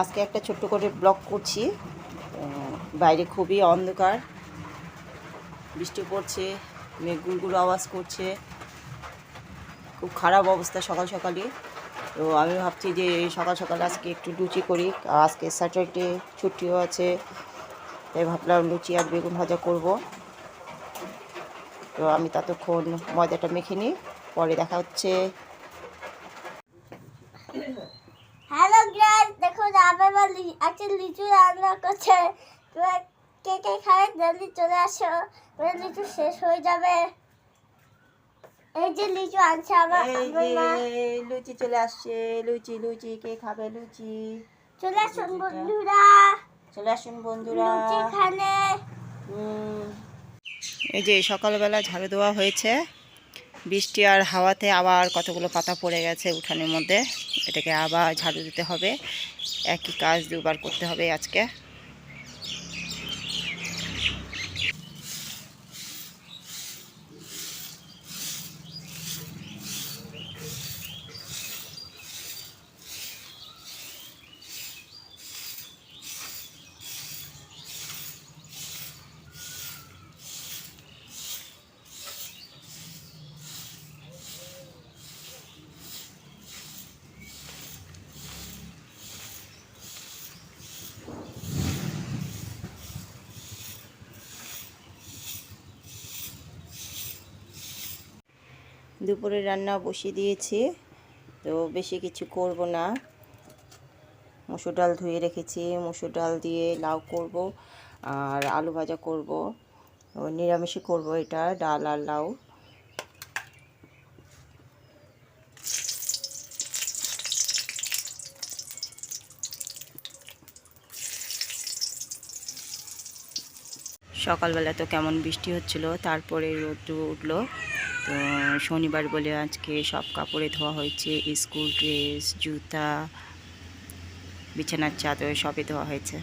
আজকে একটা ছোট্ট করে ব্লগ করছি। বাইরে খুবই অন্ধকার। বৃষ্টি পড়ছে মেঘ গুড়গুড়ো আওয়াজ করছে। খুব খারাপ অবস্থা সকাল সকালে তো আমি ভাবছি যে সকাল সকাল আজকে একটু লুচি করি। আজকে স্যাটারডে, ছুটিও আছে, তাই ভাবলাম লুচি আর বেগুন ভাজা করব। তো আমি ততক্ষণ ময়দাটা মেখে নিই, পরে দেখা হচ্ছে। হ্যালো দেখো লিচু রান্না করছে। তোমরা কে কে খাবে? জলদি চলে আসো। লিচু শেষ হয়ে যাবে। এই যে লিচু আনছে আমার আমার মা। লুচি চলে আসছে। লুচি লুচি কে খাবে লুচি? চলে আসুন বন্ধুরা। চলে আসুন বন্ধুরা। লুচি খানে এই যে সকালবেলা ঝাড়ু দেওয়া হয়েছে। বৃষ্টি আর হাওয়াতে আবার কতগুলো পাতা পড়ে গেছে উঠানের মধ্যে। এটাকে আবার ঝাড়ু দিতে হবে। একই কাজ দুবার করতে হবে আজকে। দুপুরে রান্না বসিয়ে দিয়েছি। তো বেশি কিছু করব না। মুসুর ডাল ধুয়ে রেখেছি, মুসুর ডাল দিয়ে লাউ করব আর আলু ভাজা করব। নিরামিষই করব এটা, ডাল আর লাউ। সকালবেলা তো কেমন বৃষ্টি হচ্ছিল, তারপরে রোদ উঠল। তো শনিবার বলে আজকে সব কাপড়ে ধোয়া হয়েছে, স্কুল ড্রেস, জুতা, বিছানার চাদর সবই ধোয়া হয়েছে।